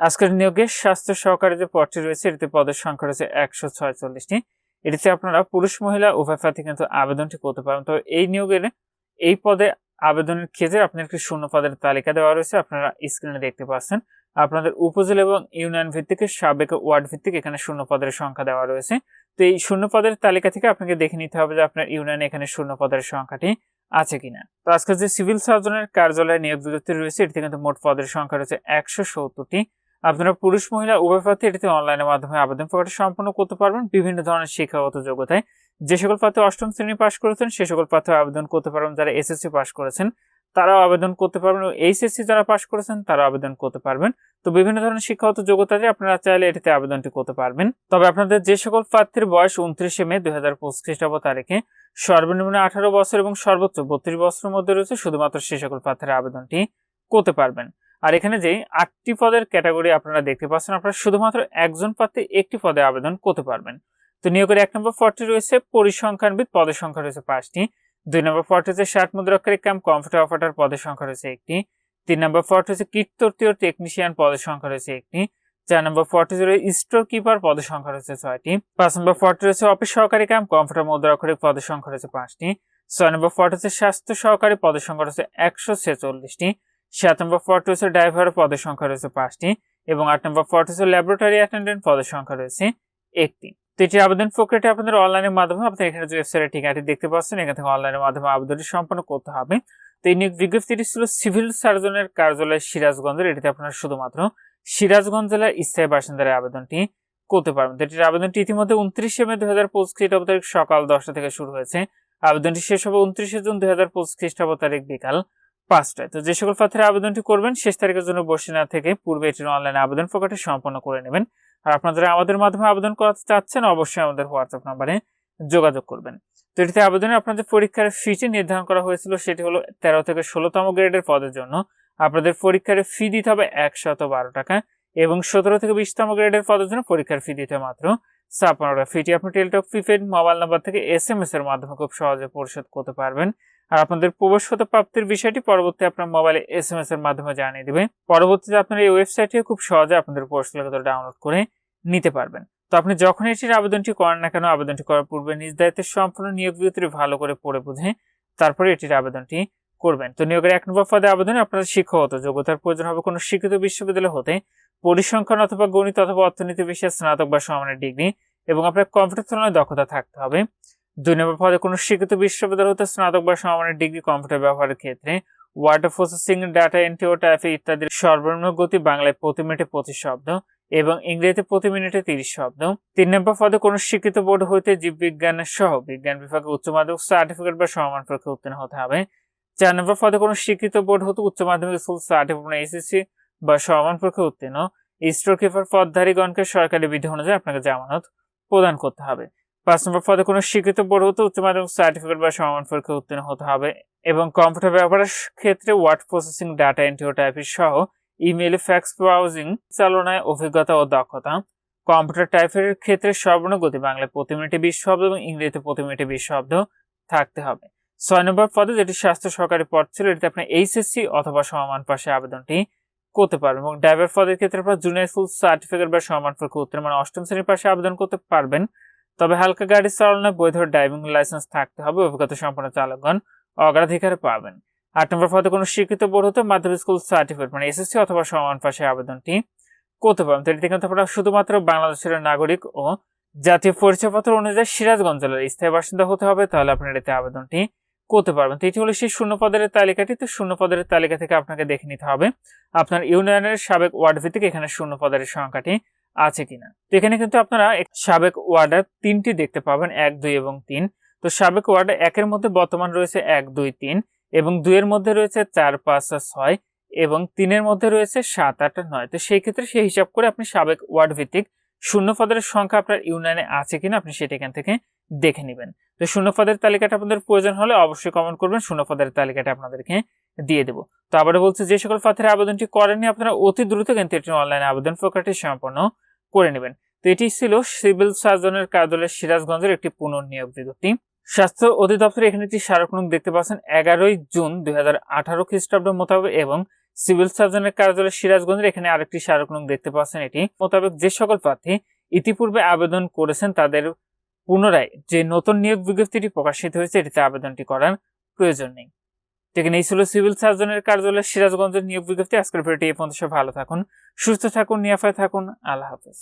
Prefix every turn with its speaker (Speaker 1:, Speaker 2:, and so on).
Speaker 1: আজকের নিয়োগে স্বাস্থ্য সহকারী যে পদটি রয়েছে, এটিতে পদের সংখ্যা রয়েছে একশো ছয়চল্লিশটি। এটিতে আপনারা পুরুষ, মহিলা, উভয় প্রার্থী কিন্তু আবেদনটি করতে পারেন তো এই নিয়োগের, এই পদে আবেদনের ক্ষেত্রে আপনার একটি শূন্য পদের তালিকা দেওয়া রয়েছে, আপনারা স্ক্রিনে দেখতে পাচ্ছেন। আপনাদের উপজেলা এবং ইউনিয়ন ভিত্তিক, সাবেক ওয়ার্ড ভিত্তিক এখানে শূন্য পদের সংখ্যা দেওয়া রয়েছে। তো এই শূন্য পদের তালিকা থেকে আপনাকে দেখে নিতে হবে যে আপনার ইউনিয়নে এখানে শূন্য পদের সংখ্যাটি আছে কিনা। তো আজকে যে সিভিল সার্জনের কার্যালয়ে নিয়োগ বিজ্ঞপ্তি রয়েছে, এটিতে কিন্তু মোট পদের সংখ্যা রয়েছে একশো সত্তরটি। আপনারা পুরুষ, মহিলা, উভয় প্রার্থী এটিতে অনলাইনের মাধ্যমে আবেদন প্রকাশ সম্পন্ন করতে পারবেন। বিভিন্ন ধরনের শিক্ষাগত যোগ্যতায় যে সকল প্রার্থী অষ্টম শ্রেণি পাশ করেছেন, সে সকল প্রার্থী আবেদন করতে পারবেন। যারা এসএসসি পাশ করেছেন, তারাও আবেদন করতে পারবেন। এইচএসসি যারা পাশ করেছেন তারা আবেদন করতে পারবেন। তো বিভিন্ন ধরনের শিক্ষাগত যোগ্যতা যোগ্যতাতে আপনারা চাইলে এটিতে আবেদনটি করতে পারবেন। তবে আপনাদের যে সকল প্রার্থীর বয়স উনত্রিশে মে দুই হাজার পঁচিশ খ্রিস্টাব্দ তারিখে, সর্বনিম্ন আঠারো বছর এবং সর্বোচ্চ বত্রিশ বছরের মধ্যে রয়েছে, শুধুমাত্র সে সকল প্রার্থীরা আবেদনটি করতে পারবেন। আর এখানে যে আটটি পদের ক্যাটাগরি আপনারা দেখতে পাচ্ছেন, আপনারা শুধুমাত্র একজন প্রার্থী একটি পদে আবেদন করতে পারবেন। তো নিয়োগের এক নম্বর পদটি রয়েছে পরিসংখ্যানবিদ, পদের সংখ্যা রয়েছে পাঁচটি। দুই নম্বর পদটি হচ্ছে ষাট মুদ্রাক্ষরিক কাম কম্পিউটার অপারেটর পদের সংখ্যা রয়েছে একটি। তিন নম্বর পদটি হচ্ছে কীর্তর্তীয় টেকনিশিয়ান পদের সংখ্যা রয়েছে একটি। চার নম্বর পদটি রয়েছে স্টোর কিপার পদের সংখ্যা রয়েছে ছয়টি। পাঁচ নম্বর পদটি রয়েছে অফিস সহকারী ক্যাম্প, কম্পিউটার মুদ্রাক্ষরিক পদের সংখ্যা রয়েছে পাঁচটি। ছয় নম্বর পদটি হচ্ছে স্বাস্থ্য সহকারী পদের সংখ্যা রয়েছে একশো ছেচল্লিশটি। সাত নম্বর পদটি হচ্ছে ড্রাইভার পদের সংখ্যা রয়েছে পাঁচটি এবং আট নম্বর পদটি হচ্ছে ল্যাবরেটরি অ্যাটেন্ডেন্ট পদের সংখ্যা রয়েছে একটি। তো এটি আবেদন প্রক্রিয়াটি আপনাদের অনলাইনের মাধ্যমে আপনি এখানে যে ওয়েবসাইটের ঠিকানাটি দেখতে পাচ্ছেন, এখান থেকে অনলাইনের মাধ্যমে আবেদনটি সম্পন্ন করতে হবে। তো এই নিয়োগ বিজ্ঞপ্তিটি ছিল সিভিল সার্জনের কার্যালয় সিরাজগঞ্জের। এটিতে আপনারা শুধুমাত্র সিরাজগঞ্জ জেলার স্থায়ী বাসিন্দারা আবেদনটি করতে পারবেন। তো এটির আবেদনটি ইতিমধ্যে উনত্রিশে মে দুই হাজার পঁচিশ খ্রিস্টাব্দ তারিখ সকাল দশটা থেকে শুরু হয়েছে। আবেদনটি শেষ হবে উনত্রিশে জুন দুই হাজার পঁচিশ খ্রিস্টাব্দ তারিখ বিকাল পাঁচটায়। তো যে সকল প্রার্থীরা আবেদনটি করবেন, শেষ তারিখের জন্য বসে না থেকে পূর্বে এটির অনলাইনে আবেদন প্রকাশটি সম্পন্ন করে নেবেন। আর আপনারা আমাদের মাধ্যমে আবেদন করাতে চাচ্ছেন, অবশ্যই আমাদের হোয়াটসঅ্যাপ নাম্বারে যোগাযোগ করবেন। তো এটিতে আবেদনে আপনাদের পরীক্ষার ফিটি নির্ধারণ করা হয়েছিল, সেটি হলো তেরো থেকে ষোলোতম গ্রেডের পদের জন্য। আপনাদের পরীক্ষার ফি দিতে হবে একশত বারো টাকা এবং সতেরো থেকে বিশতম গ্রেডের পদের জন্য পরীক্ষার ফি দিতে মাত্র ছাপ্পান্ন টাকা। ফিটি আপনি টেলটক প্রিপেড মোবাইল নাম্বার থেকে এস এম এস এর মাধ্যমে খুব সহজে পরিশোধ করতে পারবেন। আর আপনাদের প্রবেশগত প্রাপ্তির বিষয়টি পরবর্তী আপনার মোবাইলে এস এম এস এর মাধ্যমে জানিয়ে দিবে। পরবর্তীতে আপনার এই ওয়েবসাইটে খুব সহজে আপনাদের প্রবেশগত ডাউনলোড করে নিতে পারবেন। তো আপনি যখন এটির আবেদনটি করেন না কেন, আবেদনটি করার পূর্বে নিজ দায়িত্বের সম্পূর্ণ নিয়োগ বিজ্ঞপ্তি ভালো করে পড়ে বুঝে তারপরে এটির আবেদনটি করবেন। তো নিয়োগের এক নম্বর পদে আবেদনে আপনার শিক্ষাগত যোগ্যতার প্রয়োজন হবে কোনো শিক্ষিত বিশ্ববিদ্যালয় হতে, পরিসংখ্যান অথবা গণিত অথবা অর্থনীতি বিষয়ে স্নাতক বা সমানের ডিগ্রি এবং আপনার কম্পিউটার চালানোর দক্ষতা থাকতে হবে। দুই নম্বর পদে কোনো শিক্ষিত বিশ্ববিদ্যালয় হতে স্নাতক বা সমানের ডিগ্রি কম্পিউটার ব্যবহারের ক্ষেত্রে ওয়াটার প্রসেসিং, ডাটা এন্ট্রি ও টাইপে ইত্যাদির সর্বনিম্ন গতি বাংলায় প্রতি মিনিটে পঁচিশ শব্দ এবং ইংরেজিতে প্রতি মিনিটে তিরিশ শব্দ। তিন নম্বর পদে কোনো শিক্ষিত বোর্ড হইতে জীববিজ্ঞান সহ বিজ্ঞান বিভাগে উচ্চ মাধ্যমিক সার্টিফিকেট বা সমান পরীক্ষা উত্তীর্ণ হতে হবে। চার নম্বর পদে কোনো শিক্ষিত বোর্ড হতে উচ্চ মাধ্যমিক স্কুল সার্টিফিকেট এসএসসি বা সমান পরীক্ষা উত্তীর্ণ। স্টোর কিপার পদধারীগণকে সরকারি বিধি অনুযায়ী আপনাকে জামানত প্রদান করতে হবে। পাঁচ নম্বর পদে কোনো স্বীকৃত বোর্ড হতে উচ্চ মাধ্যমিক সার্টিফিকেট বা সমান পরীক্ষা উত্তীর্ণ হতে হবে এবং কম্পিউটার ব্যবহারের ক্ষেত্রে ওয়ার্ড প্রসেসিং ডাটা এন্ট্রি সহ ইমেল ফ্যাক্স ব্রাউজিং চালনায় অভিজ্ঞতা ও দক্ষতা। কম্পিউটার টাইপের ক্ষেত্রে সর্বর্ণ গতি বাংলায় প্রতি মিনিটে বিশ শব্দ এবং ইংরেজিতে প্রতি মিনিটে বিশ শব্দ থাকতে হবে। ছয় নম্বর পদে যেটি স্বাস্থ্য সহকারী পদ ছিল, এটিতে আপনি এইচএসসি অথবা সমান পাশে আবেদনটি করতে পারবেন এবং ড্রাইভার পদের ক্ষেত্রে আপনার জুনিয়র স্কুল সার্টিফিকেট বা সমান পরীক্ষা উত্তীর্ণ মানে অষ্টম শ্রেণির পাশে আবেদন করতে পারবেন। তবে হালকা গাড়ি চালানোর বৈধ ড্রাইভিং লাইসেন্স থাকতে হবে। অভিজ্ঞতা সম্পন্ন চালকগণ অগ্রাধিকার পাবেন। আট নম্বর পদে কোনো স্বীকৃত বোর্ড হতে মাধ্যমিক স্কুল সার্টিফিকেট মানে এসএসসি অথবা সমান পাশে আবেদনটি করতে পারবেন। তো আপনারা শুধুমাত্র বাংলাদেশের নাগরিক ও জাতীয় পরিচয়পত্র অনুযায়ী সিরাজগঞ্জ জেলার স্থায়ী বাসিন্দা হতে হবে, তাহলে আপনার এটিতে আবেদনটি করতে পারবেন। তো এটি হলো সেই শূন্য পদের তালিকাটি, তো শূন্য পদের তালিকা থেকে আপনাকে দেখে নিতে হবে। আপনার ইউনিয়নের সাবেক ওয়ার্ড ভিত্তিক এখানে শূন্য পদের সংখ্যাটি আছে কিনা। তো এখানে কিন্তু আপনারা সাবেক ওয়ার্ডের তিনটি দেখতে পাবেন, এক, দুই এবং তিন। তো সাবেক ওয়ার্ডে একের মধ্যে বর্তমান রয়েছে এক, দুই, তিন এবং দুইয়ের মধ্যে রয়েছে চার, পাঁচ আর ছয় এবং তিনের মধ্যে রয়েছে সাত, আট নয়। তো সেই ক্ষেত্রে সেই হিসাব করে আপনি সাবেক ওয়ার্ড ভিত্তিক শূন্য পদের সংখ্যা আপনার ইউনিয়নে আছে কিনা আপনি সেটা এখান থেকে দেখে নেবেন। তো শূন্য পদের তালিকাটা আপনাদের প্রয়োজন হলে অবশ্যই কমেন্ট করবেন শূন্য পদের তালিকাটা আপনাদেরকে দিয়ে দেবো। তো আবারও বলছি, যে সকল প্রার্থীরা আবেদনটি করেননি, আপনারা অতি দ্রুত কিন্তু এটি অনলাইনে আবেদন প্রক্রিয়াটি সম্পন্ন করে নেবেন। তো এটি ছিল সিভিল সার্জনের কার্যালয় সিরাজগঞ্জের একটি পুনর্নিয়োগ বিজ্ঞপ্তি। স্বাস্থ্য অধিদপ্তর এখানে একটি স্মারকনক দেখতে পাচ্ছেন, এগারোই জুন দুই হাজার আঠারো খ্রিস্টাব্দ মোতাবেক এবং সিভিল সার্জনের কার্যালয় সিরাজগঞ্জের এখানে আরেকটি স্মারক নং দেখতে পাচ্ছেন। এটি মোতাবেক যে সকল প্রার্থী ইতিপূর্বে আবেদন করেছেন, তাদের পুনরায় যে নতুন নিয়োগ বিজ্ঞপ্তিটি প্রকাশিত হয়েছে, এটিতে আবেদনটি করার প্রয়োজন নেই। এখানে এই ছিল সিভিল সার্জনের কার্যালয় সিরাজগঞ্জের নিয়োগ বিজ্ঞপ্তি। আজকের ভিডিওটি এই পর্যন্ত। ভালো থাকুন, সুস্থ থাকুন, নিরাপদে থাকুন। আল্লাহ হাফেজ।